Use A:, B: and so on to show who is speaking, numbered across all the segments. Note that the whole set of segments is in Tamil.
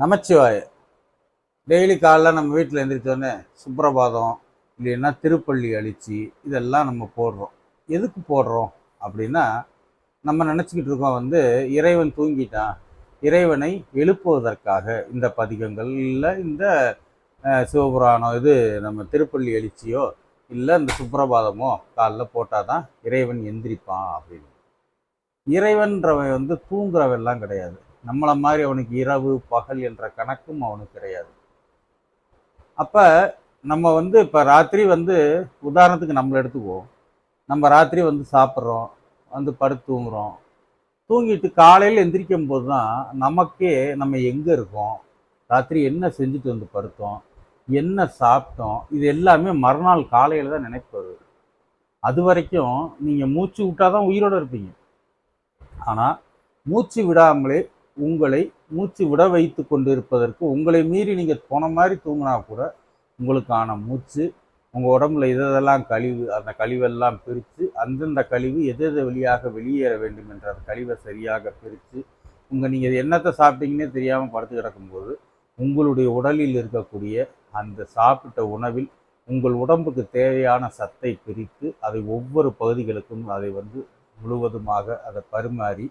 A: நமச்சிவாய. டெய்லி காலைல நம்ம வீட்டில் எழுந்திரிச்சோடனே சுப்பிரபாதம் இல்லைன்னா திருப்பள்ளி அழிச்சி இதெல்லாம் நம்ம போடுறோம். எதுக்கு போடுறோம்? அப்படின்னா நம்ம நினச்சிக்கிட்டு இருக்கோம் வந்து இறைவன் தூங்கிட்டான். இறைவனை எழுப்புவதற்காக இந்த பதிகங்கள் இல்லை இந்த சிவபுராணம் இது நம்ம திருப்பள்ளி எழுச்சியோ இல்லை இந்த சுப்பிரபாதமோ காலைல போட்டால் தான் இறைவன் எந்திரிப்பான் அப்படின்னு. இறைவன்றவன் வந்து தூங்குறவெல்லாம் கிடையாது. நம்மளை மாதிரி அவனுக்கு இரவு பகல் என்ற கணக்கும் அவனுக்கு கிடையாது. அப்போ நம்ம வந்து இப்போ ராத்திரி வந்து உதாரணத்துக்கு நம்மளை எடுத்துக்குவோம். நம்ம ராத்திரி வந்து சாப்பிட்றோம் வந்து படுத்து தூங்குறோம். தூங்கிட்டு காலையில் எந்திரிக்கும் போது தான் நமக்கே நம்ம எங்கே இருக்கோம்? ராத்திரி என்ன செஞ்சுட்டு வந்து படுத்தோம்? என்ன சாப்பிட்டோம்? இது எல்லாமே மறுநாள் காலையில் தான் நினைப்பு வருது. அது வரைக்கும் நீங்கள் மூச்சு விட்டால் தான் உயிரோடு இருப்பீங்க. ஆனால் மூச்சு விடாமலே உங்களை மூச்சு விட வைத்து கொண்டிருப்பதற்கு உங்களை மீறி நீங்கள் போன மாதிரி தூங்கினா கூட உங்களுக்கான மூச்சு உங்கள் உடம்புல இதெல்லாம் கழிவு அந்த கழிவெல்லாம் பிரித்து அந்தந்த கழிவு எது எது வழியாக வெளியேற வேண்டும் என்ற அந்த கழிவை சரியாக பிரித்து உங்கள் நீங்கள் என்னத்தை சாப்பிட்டீங்கன்னே தெரியாமல் படுத்து கிடக்கும்போது உங்களுடைய உடலில் இருக்கக்கூடிய அந்த சாப்பிட்ட உணவில் உங்கள் உடம்புக்கு தேவையான சத்தை பிரித்து அதை ஒவ்வொரு பகுதிகளுக்கும் அதை வந்து முழுவதுமாக அதை பரிமாறி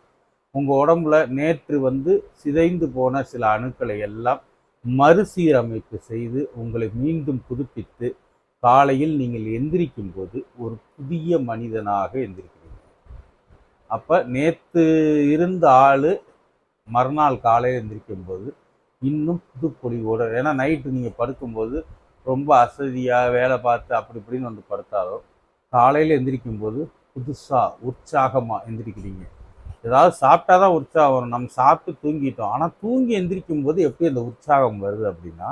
A: உங்கள் உடம்புல நேற்று வந்து சிதைந்து போன சில அணுக்களை எல்லாம் மறுசீரமைப்பு செய்து உங்களை மீண்டும் புதுப்பித்து காலையில் நீங்கள் எந்திரிக்கும் போது ஒரு புதிய மனிதனாக எந்திரிக்கிறீங்க. அப்போ நேற்று இருந்த ஆள் மறுநாள் காலையில் எந்திரிக்கும் போது இன்னும் புதுப்பொழிவோட ஏன்னா நைட்டு நீங்கள் படுக்கும்போது ரொம்ப அசதியாக வேலை பார்த்து அப்படி இப்படின்னு வந்து படுத்தாலும் காலையில் எந்திரிக்கும் போது புதுசாக உற்சாகமாக எந்திரிக்கிறீங்க. ஏதாவது சாப்பிட்டா தான் உற்சாகம் வரும். நம்ம சாப்பிட்டு தூங்கிட்டோம். ஆனால் தூங்கி எந்திரிக்கும் போது எப்படி அந்த உற்சாகம் வருது அப்படின்னா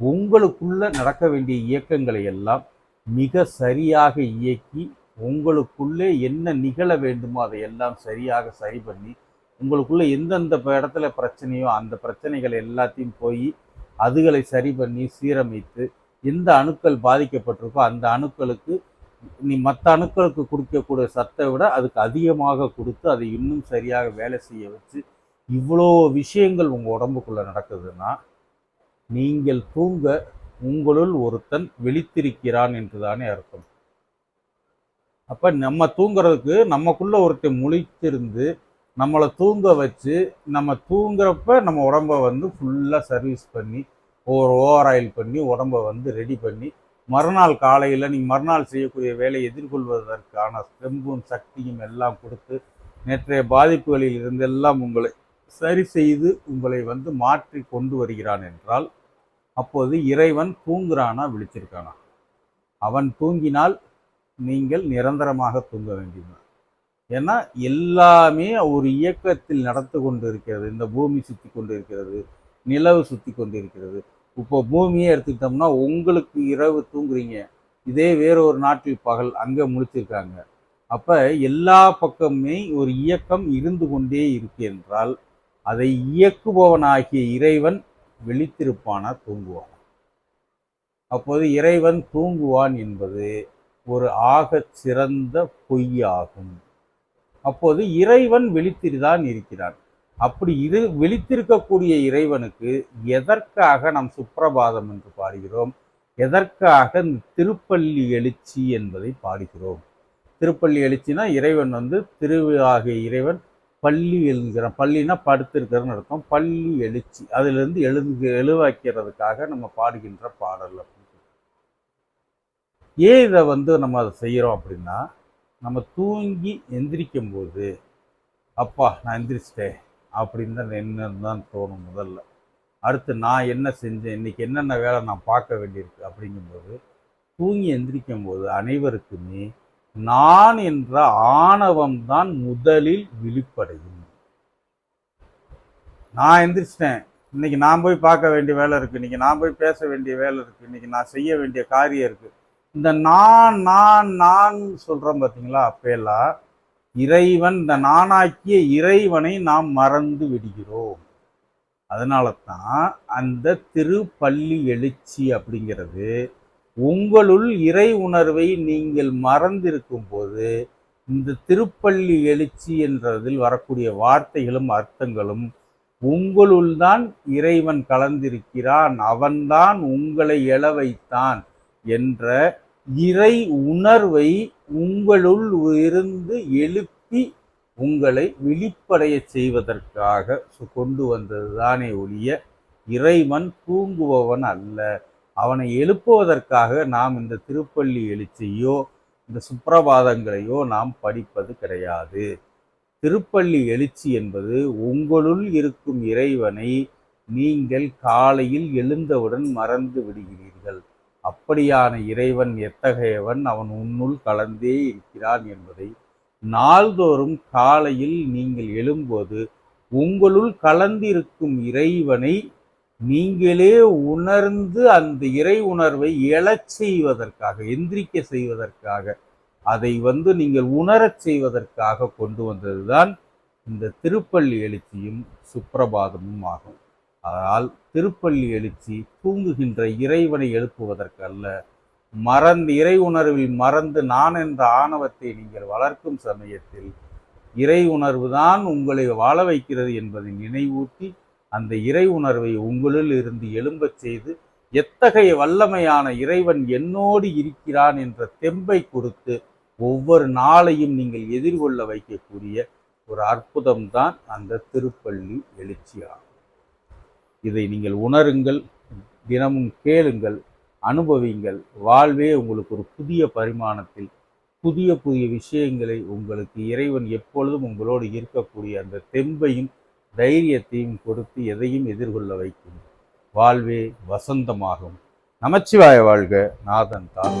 A: உங்களுக்குள்ள நடக்க வேண்டிய இயக்கங்களை எல்லாம் மிக சரியாக இயக்கி உங்களுக்குள்ளே என்ன நிகழ வேண்டுமோ அதை எல்லாம் சரியாக சரி பண்ணி உங்களுக்குள்ளே எந்தெந்த இடத்துல பிரச்சனையோ அந்த பிரச்சனைகள் எல்லாத்தையும் போய் அதுகளை சரி பண்ணி சீரமைத்து எந்த அணுக்கள் பாதிக்கப்பட்டிருக்கோ அந்த அணுக்களுக்கு நீ மற்ற அணுக்களுக்கு கொடுக்கக்கூடிய சத்தை விட அதுக்கு அதிகமாக கொடுத்து அதை இன்னும் சரியாக வேலை செய்ய வச்சு இவ்வளோ விஷயங்கள் உங்கள் உடம்புக்குள்ளே நடக்குதுன்னா நீங்கள் தூங்க உங்களுள் ஒருத்தன் விழித்திருக்கிறான் என்றுதானே அர்த்தம். அப்போ நம்ம தூங்குறதுக்கு நமக்குள்ளே ஒருத்தன் முழித்திருந்து நம்மளை தூங்க வச்சு நம்ம தூங்குறப்ப நம்ம உடம்ப வந்து ஃபுல்லாக சர்வீஸ் பண்ணி ஒரு ஓவர் ஆயில் பண்ணி உடம்ப வந்து ரெடி பண்ணி மறுநாள் காலையில் நீங்கள் மறுநாள் செய்யக்கூடிய வேலையை எதிர்கொள்வதற்கான தெம்பும் சக்தியும் எல்லாம் கொடுத்து நேற்றைய பாதிப்புகளில் இருந்தெல்லாம் உங்களை சரி செய்து உங்களை வந்து மாற்றி கொண்டு வருகிறான் என்றால் அப்போது இறைவன் தூங்குறானா விழிச்சிருக்கானா அவன் தூங்கினால் நீங்கள் நிரந்தரமாக தூங்க வேண்டியது ஏன்னா எல்லாமே ஒரு இயக்கத்தில் நடந்து கொண்டு இருக்கிறது இந்த பூமி சுற்றி கொண்டு இருக்கிறது நிலவு சுற்றி கொண்டு இருக்கிறது இப்போ பூமியே எடுத்துக்கிட்டோம்னா உங்களுக்கு இரவு தூங்குறீங்க. இதே வேற ஒரு நாட்டில் பகல் அங்கே முழிச்சிருக்காங்க. அப்போ எல்லா பக்கமுமே ஒரு இயக்கம் இருந்து கொண்டே இருக்கு என்றால் அதை இயக்குபவனாகிய இறைவன் விழித்திருப்பானா தூங்குவான்? அப்போது இறைவன் தூங்குவான் என்பது ஒரு ஆகச் சிறந்த பொய்யாகும். அப்போது இறைவன் விழித்திருதான் இருக்கிறான். அப்படி இரு விழித்திருக்கக்கூடிய இறைவனுக்கு எதற்காக நாம் சுப்பிரபாதம் என்று பாடுகிறோம்? எதற்காக இந்த திருப்பள்ளி எழுச்சி என்பதை பாடுகிறோம்? திருப்பள்ளி எழுச்சினா இறைவன் வந்து திருவாகிய இறைவன் பள்ளி எழுதுகிறான் பள்ளினா படுத்திருக்கிறன்னு அர்த்தம். பள்ளி எழுச்சி அதிலிருந்து எழுது எழுவாக்கிறதுக்காக நம்ம பாடுகின்ற பாடல் ஏன் இதை வந்து நம்ம அதை செய்கிறோம் அப்படின்னா நம்ம தூங்கி எந்திரிக்கும் போது அப்பா நான் எந்திரிச்சிட்டேன். அப்படின்னு தான் என்னன்னு தான் தோணும் முதல்ல. அடுத்து நான் என்ன செஞ்சேன் இன்னைக்கு என்னென்ன வேலை நான் பார்க்க வேண்டியிருக்கு அப்படிங்கும்போது தூங்கி எந்திரிக்கும் போது அனைவருக்குமே நான் என்ற ஆணவம் தான் முதலில் விழிப்படையும். நான் எந்திரிச்சிட்டேன். இன்னைக்கு நான் போய் பார்க்க வேண்டிய வேலை இருக்கு இன்னைக்கு நான் போய் பேச வேண்டிய வேலை இருக்கு இன்னைக்கு நான் செய்ய வேண்டிய காரியம் இருக்கு. இந்த நான் நான் நான் சொல்றோம் பார்த்தீங்களா அப்பெல்லாம் இறைவன் இந்த நானாக்கிய இறைவனை நாம் மறந்து விடுகிறோம். அதனால தான் அந்த திருப்பள்ளி எழுச்சி அப்படிங்கிறது உங்களுள் இறை உணர்வை நீங்கள் மறந்திருக்கும் போது இந்த திருப்பள்ளி எழுச்சி என்றதில் வரக்கூடிய வார்த்தைகளும் அர்த்தங்களும் உங்களுள் தான் இறைவன் கலந்திருக்கிறான். அவன்தான் உங்களை எழ வைத்தான் என்ற இறை உணர்வை உங்களுள் இருந்து எழுப்பி உங்களை விழிப்படைய செய்வதற்காக சு- கொண்டு வந்தது தானே ஒழிய இறைவன் தூங்குபவன் அல்ல. அவனை எழுப்புவதற்காக நாம் இந்த திருப்பள்ளி எழுச்சியோ இந்த சுப்பிரபாதங்களையோ நாம் படிப்பது கிடையாது. திருப்பள்ளி எழுச்சி என்பது உங்களுள் இருக்கும் இறைவனை நீங்கள் காலையில் எழுந்தவுடன் மறந்து விடுகிறீர்கள். அப்படியான இறைவன் எத்தகையவன்? அவன் உன்னுள் கலந்தே இருக்கிறான் என்பதை. நாள்தோறும் காலையில் நீங்கள் எழும்போது உங்களுள் கலந்திருக்கும் இறைவனை நீங்களே உணர்ந்து அந்த இறை உணர்வை எழச் செய்வதற்காக எந்திரிக்க செய்வதற்காக அதை வந்து நீங்கள் உணரச் செய்வதற்காக கொண்டு வந்ததுதான் இந்த திருப்பள்ளி எழுச்சியும் சுப்பிரபாதமும் ஆகும். அதனால் திருப்பள்ளி எழுச்சி தூங்குகின்ற இறைவனை எழுப்புவதற்கல்ல. மறந்து இறை உணர்வில் மறந்து நான் என்ற ஆணவத்தை நீங்கள் வளர்க்கும் சமயத்தில் இறை உணர்வு தான் உங்களை வாழ வைக்கிறது என்பதை நினைவூட்டி அந்த இறை உணர்வை உங்களுள் இருந்து எழும்பச் செய்து எத்தகைய வல்லமையான இறைவன் என்னோடு இருக்கிறான் என்ற தெம்பை கொடுத்து ஒவ்வொரு நாளையும் நீங்கள் எதிர்கொள்ள வைக்கக்கூடிய ஒரு அற்புதம்தான் அந்த திருப்பள்ளி எழுச்சியாகும். இதை நீங்கள் உணருங்கள் தினமும் கேளுங்கள் அனுபவிங்கள். வாழ்வே உங்களுக்கு ஒரு புதிய பரிமாணத்தில் புதிய புதிய விஷயங்களை உங்களுக்கு இறைவன் எப்பொழுதும் உங்களோடு இருக்கக்கூடிய அந்த தெம்பையும் தைரியத்தையும் கொடுத்து எதையும் எதிர்கொள்ள வைக்கும் வாழ்வே வசந்தமாகும். நமச்சிவாய வாழ்க நாதன் தான்